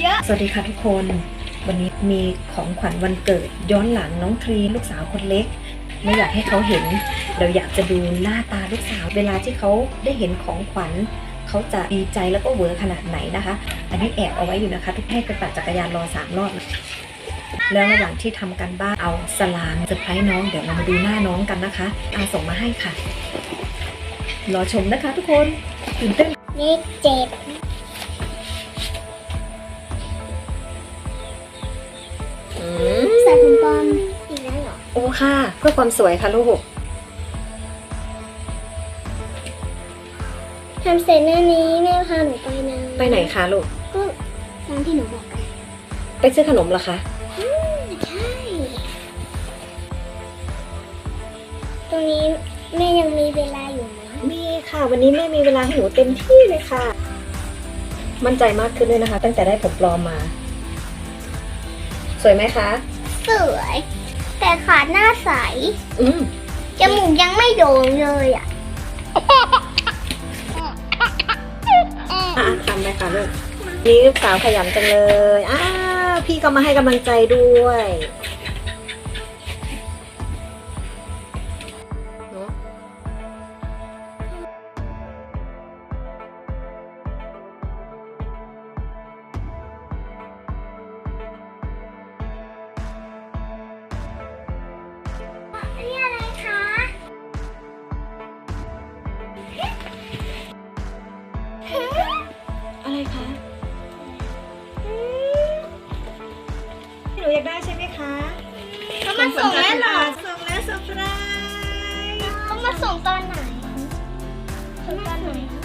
เยอะ สวัสดีค่ะทุกคน วันนี้มีของขวัญวันเกิดย้อนหลังน้องทรีลูกสาวคนเล็ก ไม่อยากให้เขาเห็น เราอยากจะดูหน้าตาลูกสาว เวลาที่เขาได้เห็นของขวัญเขาจะดีใจแล้วก็เวอร์ขนาดไหนนะคะ อันนี้แอบเอาไว้อยู่นะคะ ทุกให้ไปปั่นจักรยานรอสามรอบนะแล้วระหว่างที่ทำกันบ้านเอาสลามเซอร์ไพรส์น้องเดี๋ยวเรามาดูหน้าน้องกันนะคะอาส่งมาให้ค่ะ รอชมนะคะทุกคนตื่นเต้นเลขเจ็ด โอ้ค่ะ เพื่อความสวยค่ะลูก ทำเสร็จหน้านี้แม่พาหนูไปนะไปไหนคะลูก ก็ตามที่หนูบอกอะไปซื้อขนมเหรอคะใช่ ตรงนี้แม่ยังมีเวลาอยู่ไหมมีค่ะ วันนี้แม่มีเวลาให้หนูเต็มที่เลยค่ะ มั่นใจมากขึ้นเลยนะคะ ตั้งแต่ได้ผมปลอมมา สวยไหมคะ สวย แต่ขาหน้าใส อืมจมูกยังไม่โด่งเลยอะอะทำไหมคะลูกนี่ลูกสาวขยันจังเลย อ้าวพี่ก็มาให้กำลังใจด้วย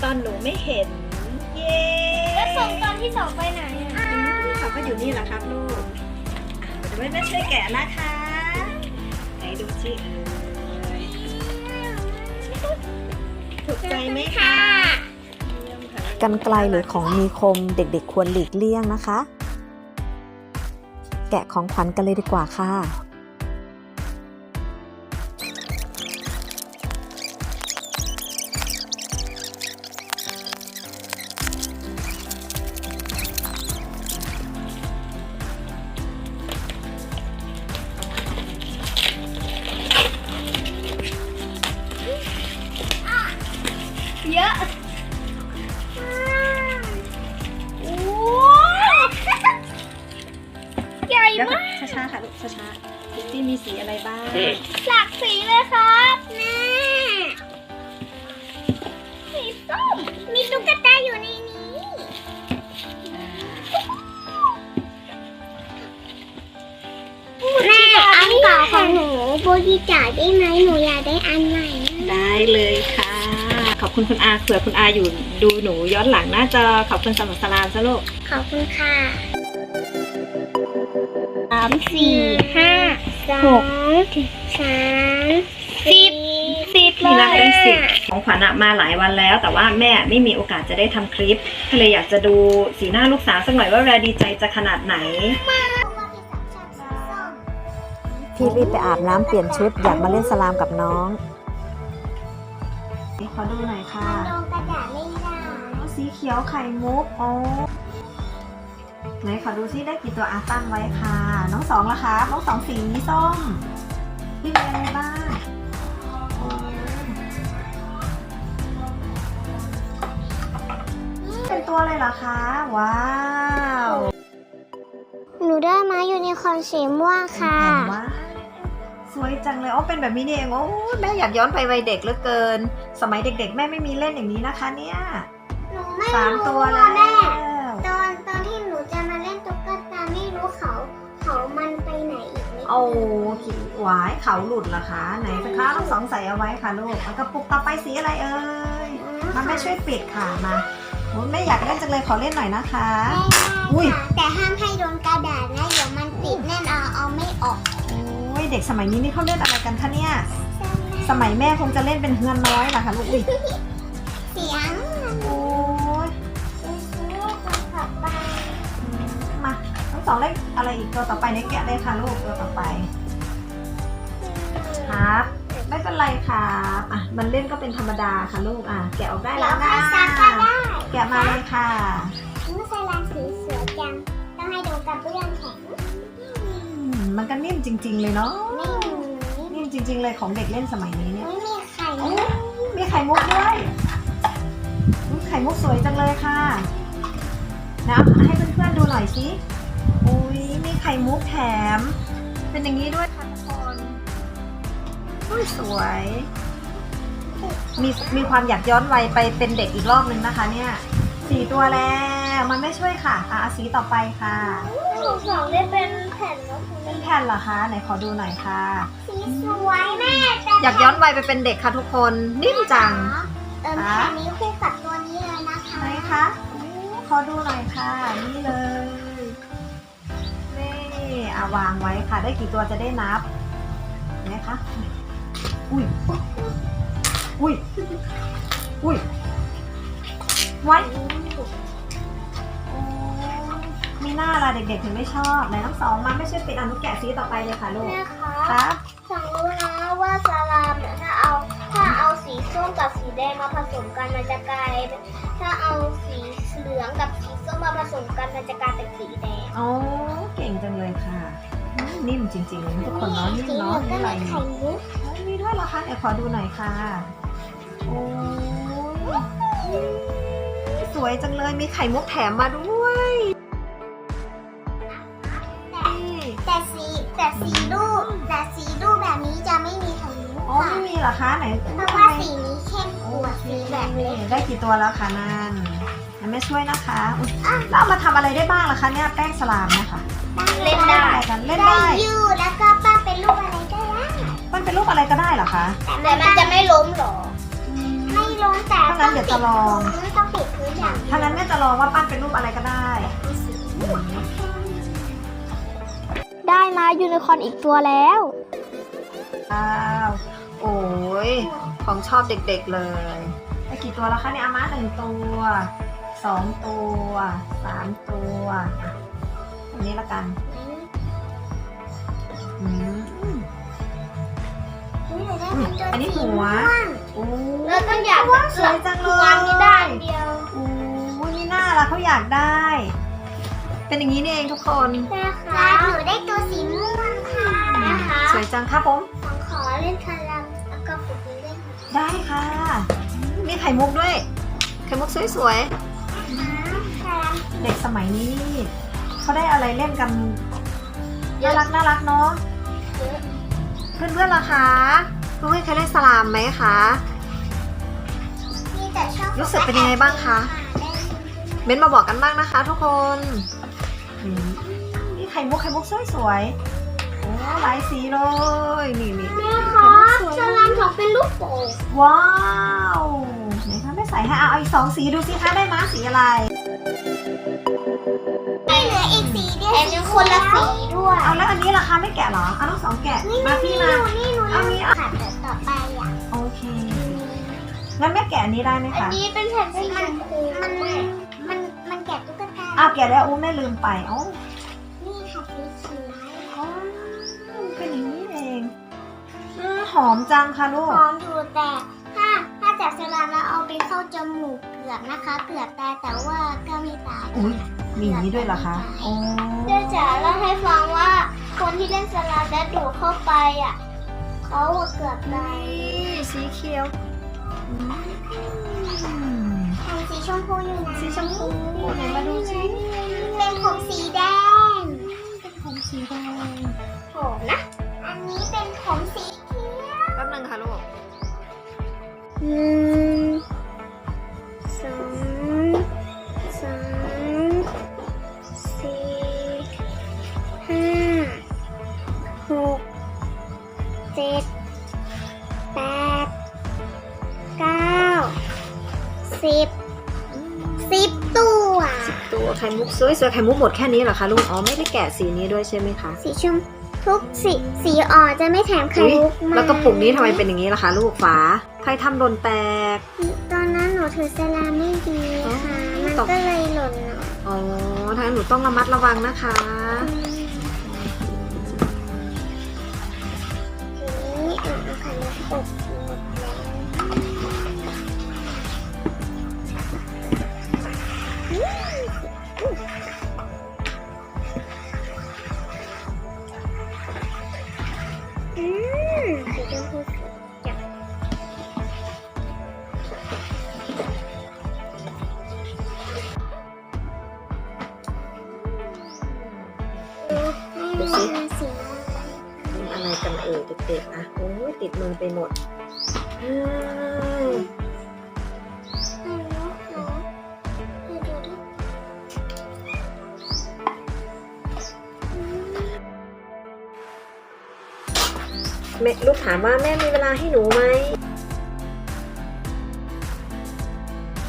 ตอนหนูไม่เห็น เย้แล้วส่งตอนที่สองไปไหนอะเขาก็อยู่นี่แหละครับลูกอะเดี๋ยวแม่ช่วยแกะนะคะไหนดูสิเอ้ยถูกใจไหมคะเยี่ยมค่ะกันไกลหรือของมีคมเด็กๆควรหลีกเลี่ยงนะคะ แกะของขวัญกันเลยดีกว่าค่ะ เยอะโอ้ใหญ่เดี๋ยวมากค่ะช้าๆค่ะลูกช้าๆคิตตี้มีสีอะไรบ้างหลากสีเลยครับแม่สีส้มมีตุ๊กตาอยู่ในนี้ แม่อันเก่าของหนูบริจาคได้ไหมหนูอยากได้อันใหม่ได้เลยค่ะ ขอบคุณคุณอาเผื่อคุณอาอยู่ดูหนูย้อนหลังหน้าจอขอบคุณสำหรับสลามซะลูกขอบคุณค่ะสามสี่ห้าสองสามสิบสิบมีรักเป็นสิบอะของขวัญอะมาหลายวันแล้ว แต่ว่าแม่ไม่มีโอกาสจะได้ทำคลิปก็เลยอยากจะดูสีหน้าลูกสาวสักหน่อยว่าเวลาดีใจจะขนาดไหน พี่รีบไปอาบน้ำเปลี่ยนชุดอยากมาเล่นสลามกับน้อง ขอดูหน่อยค่ะลงกระดาษไม่ได้สีเขียวไข่มุกอ๋อไหนขอดูซิได้กี่ตัวอาตั้งไว้ค่ะ น้องสองละคะน้องสองสีส้มพี่มีอะไรบ้างโอ้เป็นตัวเลยเหรอคะ ว้าว หนูได้มายูนิคอร์นสีม่วงค่ะว้าวส วยจังเลยอ๋อเป็นแบบนี้นี่เองโอ้แม่อยากย้อนไปวัยเด็กเหลือเกิน สมัยเด็ก ๆ แม่ไม่มีเล่นอย่างนี้นะคะ เนี่ยหนูไม่สามรู้ตัวแล้วแม่ตอนตอนที่หนูจะมาเล่นตุ๊กตาไม่รู้เขา เขามันไปไหนอีกไหมโอ้ขีหวายเขาหลุดเหรอคะไหนสักครั้งสองใส่เอาไว้ค่ะลูกเอากระปุกต่อไปสีอะไรเอ่ยมันไม่ช่วยปิดค่ะมาโอ้ยแม่อยากเล่นจังเลยขอเล่นหน่อยนะคะ อุ้ยแต่ห้ามให้โดนกระดาษนะเดี๋ยวมันติดแน่นเอาเอาไม่ออกโอ้ย เด็กสมัยนี้นี่เขาเล่นอะไรกันคะเนี่ย สมัยแม่คงจะเล่นเป็นเฮือนน้อยเหรอคะลูกอุ้ยเสียงโอ้ยซื้อคนขับไปมาทั้งสองเล่นอะไรอีกตัวต่อไปเนี่ยแกะเลยค่ะลูกตัวต่อไป ครับ ไม่เป็นไรครับอะมันเล่นก็เป็นธรรมดาค่ะลูกอะแกะออกได้แล้แล้ววก็นะซักก็ได้แกะมาเลยค่ะเมื่อใส่ลายสีสวยจังก็ นิ่มจริง ๆ เลยเนาะนี่นิ่มจริง ๆ เลยของเด็กเล่นสมัยนี้เนี่ยไม่มีไข่โอ้มีไข่มุกด้วยอุ๊ยไข่มุกสวยจังเลยค่ะนะให้เพื่อนๆดูหน่อยสิอุ้ยมีไข่มุกแถม เป็นอย่างนี้ด้วยค่ะทุกคนอุ้ยสวย มีมีความอยากย้อนวัยไปเป็นเด็กอีกรอบนึงนะคะ เนี่ยสี่ตัวแล้ว มันไม่ช่วยค่ะอะเอาสีต่อไปค่ะของสองได้เป็นแผ่นแล้วเป็น แผ่นเหรอคะ ไหนขอดูหน่อยค่ะ สีสวยแม่อยากย้อนวัยไปเป็นเด็กค่ะทุกคนนิ่มจังเติมแผ่นนี้คู่กับตัวนี้เลยนะคะไหนคะอู้ขอดูหน่อยค่ะ นี่เลยนี่อะวางไว้ค่ะ ได้กี่ตัวจะได้นับเห็นไหมคะ อุ้ย อุ้ย อุ้ยไว้โอ้มีหน้า ละเด็กๆถึงไม่ชอบไหนทั้งสองมาไม่ช่วยปิดอนุแกะซีต่อไปเลยค่ะลูกแม่คะครับฉันรู้นะว่าสลามเนี่ยถ้าเอาถ้าเอาสีส้มกับสีแดงมาผสมกันมันจะกลายเป็นถ้าเอาสีเหลืองกับสีส้มมาผสมกันมันจะกลายเป็นสีแดงโอ้เก่งจังเลยค่ะอืมนิ่มจริงๆเลยทุกคนเนาะนิ่มเนาะนี่อะไรเนี่ยไข่มุกเฮ้ยมีด้วยเหรอคะไหนขอดูหน่อยค่ะโอ้ยสวยจังเลยมีไข่มุกแถมมาด้วย เหรอคะไหนเพราะว่าสีนี้เข้มกว่าสีแบบเล็กได้กี่ตัวแล้วคะนั่นงั้นแม่ช่วยนะคะอุ๊ยแล้วเอามาทำอะไรได้บ้างล่ะคะเนี่ยแป้งสลามเนี่ยค่ะเล่นได้อะไรกันเล่นได้ได้ยืดแล้วก็ป้าเป็นลูกอะไรก็ได้มันเป็นรูปอะไรก็ได้เหรอคะแต่มันจะไม่ล้มหรออืมไม่ล้มแต่ถ้างั้นเดี๋ยวจะลองต้องปิดพื้นอย่างถ้างั้นแม่จะลองว่าปั้นเป็นรูปอะไรก็ได้ได้มายูนิคอร์นอีกตัวแล้วอ้าวโอ้ย ของชอบเด็กๆเลยได้กี่ตัวแล้วคะเนี่ยอาม่าหนึ่งตัวสองตัวสามตัวอันนี้ละกันอันนี้หัวโอ้แล้วก็อยากสวยจังเลวายงนี้ได้เดียวโอ้ยนี่น่าละเขาอยากได้ เป็นอย่างนี้นี่เองทุกคนนะคะหนูได้ตัวสีม่วงค่ะนะคะสวยจังครับผมขอเล่นคารามแล้วก็ฝึกเล่น ได้ค่ะ มีไข่มุกด้วย ไข่มุกสวยๆน้ำคาราเด็กสมัยนี้นี่เขาได้อะไรเล่นกันน่ารักน่ารักเนาะ เพื่อนเพื่อนๆล่ะคะน้องให้เคยเล่นสลามไหมคะมีแต่ชอบรู้สึกเป็นยังไงบ้างคะ เม้นต์มาบอกกันบ้างนะคะ ทุกคนอืมนี่ไข่มุกไข่มุกสวยสวยๆโอ้หลายสีเลย นี่นี่แม่ไข่คะ มุกสวยคารามของเป็นลูกโป่งว้าวไหนคะไม่ใส่ให้เอาอีกสองสีดูสิคะได้ม้าสีอะไรไม่เหลืออีกสีเดียวสีคนละสีด้วยเอาแล้วอันนี้ล่ะคะไม่แกะเหรอเอาทั้งสองแกะมาพี่มานี่หนูเอานี้อะค่ะเดี๋ยวต่อไปอะโอเคงั้นแม่แกะอันนี้ได้ไหมอันคะนี้เป็นแผ่นสีชมพูมันมันมันแกะตุ๊กตาอ้าวแกะแล้วอู้แม่ลืมไปอ๋อ หอมจังค่ะลูหกอมอยู่แต่ถ้าถ้าจากสลามแล้วเอาไปเข้าจมูกเกือบนะคะ เกือบตายแต่ว่าก็ไม่ตายอุ้ยมีอย่างนี้ด้วยเหรอคะโอ้เจ้าจ๋าเล่าให้ฟังว่าคนที่เล่นสลามแล้วดูดเข้าไปอะเขาเกือบตายนี่สีเขียวอืมแผ่นสีชมพูอยู่ไหนสีชมพูไหนมาดูสิ สิบสิบตัวตัวไข่มุกสวยสวยไข่มุกหมดแค่นี้เหรอคะลูกอ๋อไม่ได้แกะสีนี้ด้วยใช่ไหมคะสีชมทุกสีสีอ่อนจะไม่แถมไข่อุ๊ยมุกมาแล้วกระปุกนี้ทำไมเป็นอย่างนี้ล่ะคะลูกฝาใครทำหล่นแตก ตอนนั้นหนูถือสลามไม่ดีค่ะมันตกก็เลยหล่นหน่อยอ๋อทางหนูต้องระมัดระวังนะคะทีนี้เอาเอาไข่มุกอบ ติดมือไปหมดแม่ลูกถามว่าแม่มีเวลาให้หนูไหม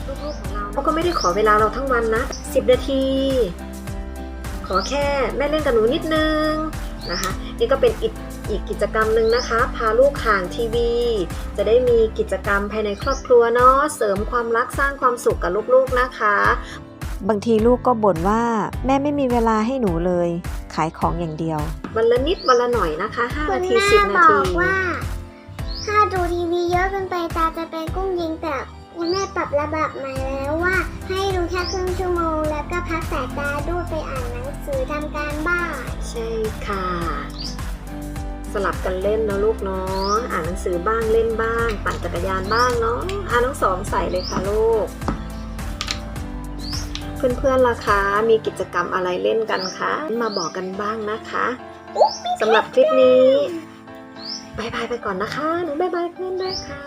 ลูกๆของเราเขาก็ไม่ได้ขอเวลาเราทั้งวันนะสิบนาที ขอแค่แม่เล่นกับหนูนิดนึงนะคะ นี่ก็เป็นอีก อีกกิจกรรมหนึ่งนะคะ พาลูกห่างทีวี จะได้มีกิจกรรมภายในครอบครัวเนาะเสริมความรักสร้างความสุขกับลูกๆนะคะ บางทีลูกก็บ่นว่าแม่ไม่มีเวลาให้หนูเลย ขายของอย่างเดียว วันละนิดวันละหน่อยนะคะ5คุณนาทีแม่10 นาบทีอกว่า ถ้าดูทีวีเยอะเกินไปตาจะเป็นกุ้งยิงแต่คุณแม่ปรับระดับใหม่แล้วว่า ให้ดูแค่ครึ่งชั่วโมง แล้วก็พักสายตาด้วยไปอ่านหนังสือทำการบ้าน ใช่ค่ะ สลับกันเล่นนะลูกเนาะอ่านหนังสือบ้างเล่นบ้างปั่นจักรยานบ้างเนาะอ่าน้งสองใส่เลยค่ะลูก เพื่อนๆล่ะคะมีกิจกรรมอะไรเล่นกันคะมาบอกกันบ้างนะคะสำหรับคลิปนี้บายบายไปก่อนนะคะ หนูบายบายเพื่อนด้วยค่ะ